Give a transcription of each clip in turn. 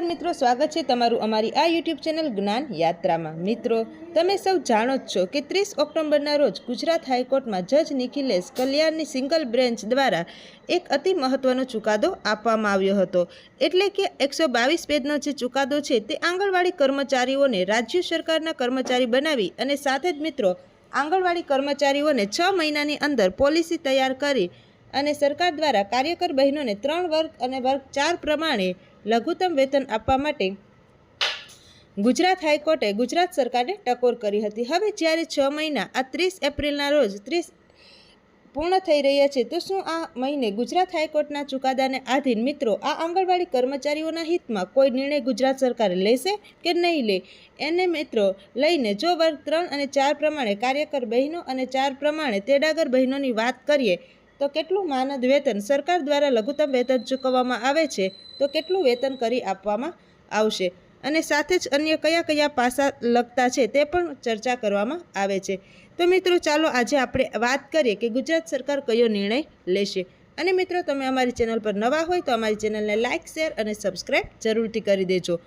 નમસ્કાર મિત્રો, સ્વાગત છે તમારું અમારી આ યુટ્યુબ ચેનલ જ્ઞાન યાત્રામાં. મિત્રો, તમે સૌ જાણો જ છો કે ત્રીસ ઓક્ટોબરના રોજ ગુજરાત હાઈકોર્ટમાં જજ નિખિલેશ કલ્યાણની સિંગલ બેન્ચ દ્વારા એક અતિ મહત્વનો ચુકાદો આપવામાં આવ્યો હતો. એટલે કે એકસો બાવીસ પેજનો જે ચુકાદો છે તે આંગણવાડી કર્મચારીઓને રાજ્ય સરકારના કર્મચારી બનાવી અને સાથે જ મિત્રો, આંગણવાડી કર્મચારીઓને છ મહિનાની અંદર પોલિસી તૈયાર કરી અને સરકાર દ્વારા કાર્યકર બહેનોને ત્રણ વર્ગ અને વર્ગ ચાર પ્રમાણે લઘુત્તમ વેતન આપવા માટે ગુજરાત હાઈકોર્ટે ગુજરાત સરકારને ટકોર કરી હતી. હવે જ્યારે છ મહિના, આ ત્રીસ એપ્રિલના રોજ ત્રીસ પૂર્ણ થઈ રહ્યા છે, તો શું આ મહિને ગુજરાત હાઈકોર્ટના ચુકાદાને આધીન મિત્રો, આ આંગણવાડી કર્મચારીઓના હિતમાં કોઈ નિર્ણય ગુજરાત સરકારે લેશે કે નહીં લે? એને મિત્રો લઈને જો વર્ગ ત્રણ અને ચાર પ્રમાણે કાર્યકર બહેનો અને ચાર પ્રમાણે તેડાગર બહેનોની વાત કરીએ તો કેટલું માનદ વેતન સરકાર દ્વારા લઘુત્તમ વેતન ચૂકવવામાં આવે છે? તો કેટલું વેતન કરી આપવામાં આવશે? અને સાથે જ અન્ય કયા કયા પાસા લગતા છે તે પણ ચર્ચા કરવામાં આવે છે. તો મિત્રો, ચાલો આજે આપણે વાત કરીએ કે ગુજરાત સરકાર કયો નિર્ણય લેશે? અને મિત્રો, તમે અમારી ચેનલ પર નવા હોય તો અમારી ચેનલને લાઇક શેર અને સબસ્ક્રાઈબ જરૂરથી કરી દેજો.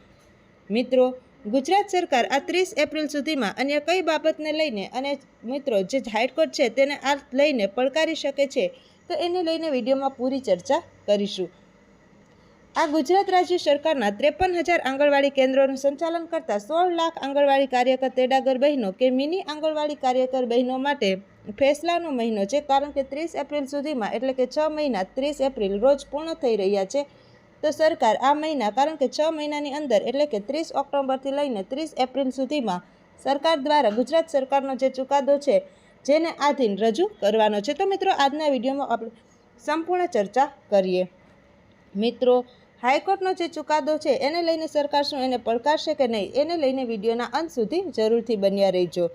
મિત્રો ગુજરાત સરકાર આ ત્રીસ એપ્રિલ સુધીમાં અન્ય કઈ બાબતને લઈને અને મિત્રો જે હાઈકોર્ટ છે તેને આ લઈને પડકારી શકે છે, તો એને લઈને વિડીયોમાં પૂરી ચર્ચા કરીશું. આ ગુજરાત રાજ્ય સરકારના ત્રેપન હજાર આંગણવાડી કેન્દ્રોનું સંચાલન કરતા સોળ લાખ આંગણવાડી કાર્યકર તેડાગર બહેનો કે મિની આંગણવાડી કાર્યકર બહેનો માટે ફેસલાનો મહિનો છે, કારણ કે ત્રીસ એપ્રિલ સુધીમાં એટલે કે છ મહિના ત્રીસ એપ્રિલ રોજ પૂર્ણ થઈ રહ્યા છે. તો સરકાર આ મહિના, કારણ કે છ મહિનાની અંદર, એટલે કે ત્રીસ ઓક્ટોબરથી લઈને ત્રીસ એપ્રિલ સુધીમાં સરકાર દ્વારા, ગુજરાત સરકારનો જે ચુકાદો છે, જેને આધીન રજૂ કરવાનો છે. તો મિત્રો, આજના વિડીયોમાં આપણે સંપૂર્ણ ચર્ચા કરીએ. મિત્રો, હાઈકોર્ટનો જે ચુકાદો છે, એને લઈને સરકાર શું, એને પડકારશે કે નહીં, એને લઈને વિડીયોના અંત સુધી જરૂરથી બન્યા રહેજો.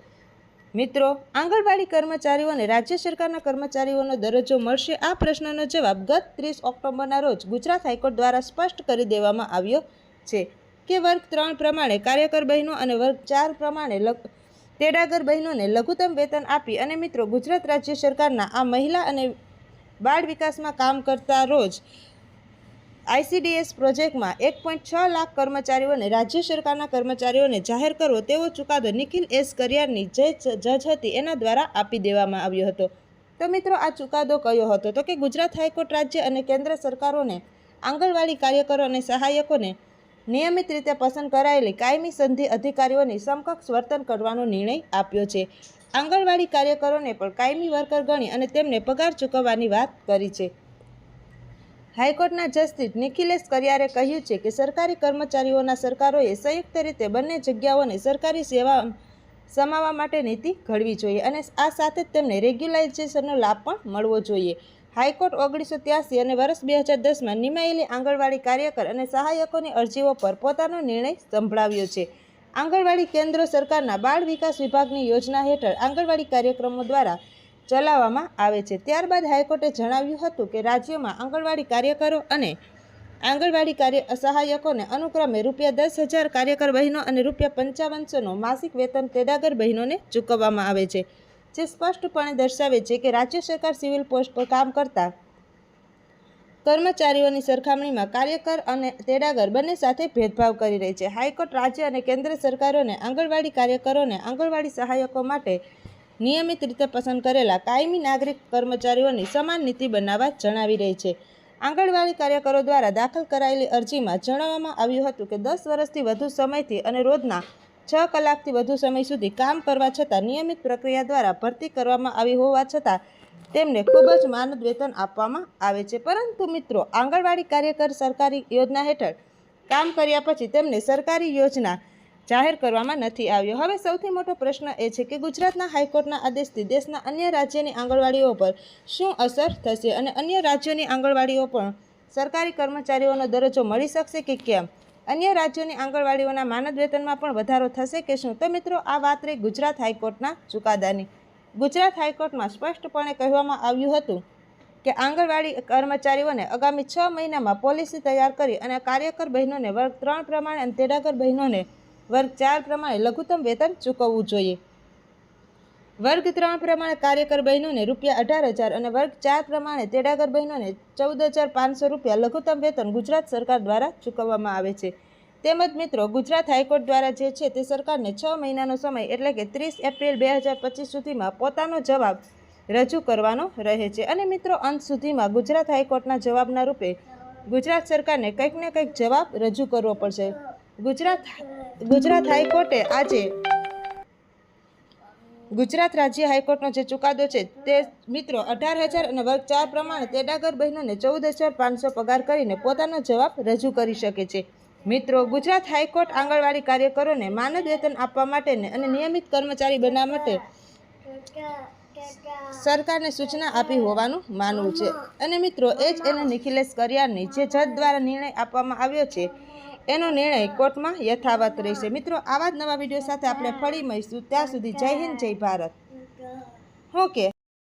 મિત્રો, આંગણવાડી કર્મચારીઓને રાજ્ય સરકારના કર્મચારીઓનો દરજ્જો મળશે આ પ્રશ્નનો જવાબ ગત ત્રીસ ઓક્ટોબરના રોજ ગુજરાત હાઈકોર્ટ દ્વારા સ્પષ્ટ કરી દેવામાં આવ્યો છે કે વર્ગ ત્રણ પ્રમાણે કાર્યકર બહેનો અને વર્ગ ચાર પ્રમાણે તેડાગર બહેનોને લઘુત્તમ વેતન આપી અને મિત્રો, ગુજરાત રાજ્ય સરકારના આ મહિલા અને બાળ વિકાસમાં કામ કરતા રોજ આઈસીડીએસ પ્રોજેક્ટમાં એક પોઈન્ટ છ લાખ કર્મચારીઓને રાજ્ય સરકારના કર્મચારીઓને જાહેર કરવો તેવો ચુકાદો નિખિલ એસ કરિયારની જે જજ હતી એના દ્વારા આપી દેવામાં આવ્યો હતો. તો મિત્રો, આ ચુકાદો કયો હતો? તો કે ગુજરાત હાઈકોર્ટ રાજ્ય અને કેન્દ્ર સરકારોને આંગણવાડી કાર્યકરો અને સહાયકોને નિયમિત રીતે પસંદ કરાયેલી કાયમી સંધિ અધિકારીઓની સમકક્ષ વર્તન કરવાનો નિર્ણય આપ્યો છે. આંગણવાડી કાર્યકરોને પણ કાયમી વર્કર ગણી અને તેમને પગાર ચૂકવવાની વાત કરી છે. હાઈકોર્ટના જસ્ટિસ નિખિલેશ કરિયારે કહ્યું છે કે સરકારી કર્મચારીઓના સરકારોએ સંયુક્ત રીતે બંને જગ્યાઓને સરકારી સેવા સમાવવા માટે નીતિ ઘડવી જોઈએ અને આ સાથે જ તેમને રેગ્યુલાઇઝેશનનો લાભ પણ મળવો જોઈએ. હાઈકોર્ટ ઓગણીસો ત્યાસી અને વર્ષ બે હજાર દસમાં નિમાયેલી આંગણવાડી કાર્યકર અને સહાયકોની અરજીઓ પર પોતાનો નિર્ણય સંભળાવ્યો છે. આંગણવાડી કેન્દ્ર સરકારના બાળ વિકાસ વિભાગની યોજના હેઠળ આંગણવાડી કાર્યક્રમો દ્વારા ચલાવવામાં આવે છે. ત્યારબાદ હાઈકોર્ટે જણાવ્યું હતું કે રાજ્યમાં આંગણવાડી કાર્યકરો અને આંગણવાડી કાર્ય સહાયકોને અનુક્રમે રૂપિયા દસ હજાર કાર્યકર બહેનો અને રૂપિયા પંચાવનસોનો માસિક વેતન તેડાગર બહેનોને ચૂકવવામાં આવે છે. જે સ્પષ્ટપણે દર્શાવે છે કે રાજ્ય સરકાર સિવિલ પોસ્ટ પર કામ કરતા કર્મચારીઓની સરખામણીમાં કાર્યકર અને તેડાગર બંને સાથે ભેદભાવ કરી રહી છે. હાઈકોર્ટ રાજ્ય અને કેન્દ્ર સરકારોને આંગણવાડી કાર્યકરોને આંગણવાડી સહાયકો માટે નિયમિત રીતે પસંદ કરેલા કાયમી નાગરિક કર્મચારીઓની સમાન નીતિ બનાવવા જણાવી રહી છે. આંગણવાડી કાર્યકરો દ્વારા દાખલ કરાયેલી અરજીમાં જણાવવામાં આવ્યું હતું કે દસ વર્ષથી વધુ સમયથી અને રોજના છ કલાકથી વધુ સમય સુધી કામ કરવા છતાં નિયમિત પ્રક્રિયા દ્વારા ભરતી કરવામાં આવી હોવા છતાં તેમને ખૂબ જ માનદ વેતન આપવામાં આવે છે. પરંતુ મિત્રો, આંગણવાડી કાર્યકર સરકારી યોજના હેઠળ કામ કર્યા પછી તેમને સરકારી યોજના જાહેર કરવામાં નથી આવ્યો. હવે સૌથી મોટો પ્રશ્ન એ છે કે ગુજરાતના હાઈકોર્ટના આદેશથી દેશના અન્ય રાજ્યની આંગણવાડીઓ પર શું અસર થશે અને અન્ય રાજ્યોની આંગણવાડીઓ પણ સરકારી કર્મચારીઓનો દરજ્જો મળી શકશે કે કેમ? અન્ય રાજ્યોની આંગણવાડીઓના માનદ વેતનમાં પણ વધારો થશે કે શું? તો મિત્રો, આ વાત રહી ગુજરાત હાઈકોર્ટના ચુકાદાની. ગુજરાત હાઈકોર્ટમાં સ્પષ્ટપણે કહેવામાં આવ્યું હતું કે આંગણવાડી કર્મચારીઓને આગામી છ મહિનામાં પોલિસી તૈયાર કરી અને કાર્યકર બહેનોને વર્ગ ત્રણ પ્રમાણે અને તેડાગર બહેનોને વર્ગ ચાર પ્રમાણે લઘુત્તમ વેતન ચૂકવવું જોઈએ. વર્ગ ત્રણ પ્રમાણે કાર્યકર બહેનોને રૂપિયા અઢાર હજાર અને વર્ગ ચાર પ્રમાણે તેડાગર બહેનોને ચૌદ હજાર પાંચસો રૂપિયા લઘુત્તમ વેતન ગુજરાત સરકાર દ્વારા ચૂકવવામાં આવે છે. તેમજ મિત્રો, ગુજરાત હાઈકોર્ટ દ્વારા જે છે તે સરકારને છ મહિનાનો સમય એટલે કે ત્રીસ એપ્રિલ બે હજાર પચીસ સુધીમાં પોતાનો જવાબ રજૂ કરવાનો રહે છે. અને મિત્રો, અંત સુધીમાં ગુજરાત હાઈકોર્ટના જવાબના રૂપે ગુજરાત સરકારને કંઈક ને કંઈક જવાબ રજૂ કરવો પડશે. ગુજરાત ગુજરાત હાઈકોર્ટે આજે ગુજરાત રાજ્ય હાઈકોર્ટનો જે ચુકાદો છે તે મિત્રો અઢાર હજાર અને વર્ગ ચાર પ્રમાણે તેડાગર બહેનોને ચૌદ હજાર પાંચસો પગાર કરીને પોતાનો જવાબ રજૂ કરી શકે છે. મિત્રો, ગુજરાત હાઈકોર્ટ આંગણવાડી કાર્યકરોને માનદ વેતન આપવા માટેને અને નિયમિત કર્મચારી બનાવવા માટે સરકારને સૂચના આપી હોવાનું માનવું છે. અને મિત્રો, એ જ એને નિખિલેશ કરિયારની જે જજ દ્વારા નિર્ણય આપવામાં આવ્યો છે એનો નિર્ણય કોર્ટમાં યથાવત રહેશે. મિત્રો, આવા જ નવા વીડિયો સાથે આપણે ફરી મળીશું. ત્યાં સુધી જય હિન્દ, જય ભારત. ઓકે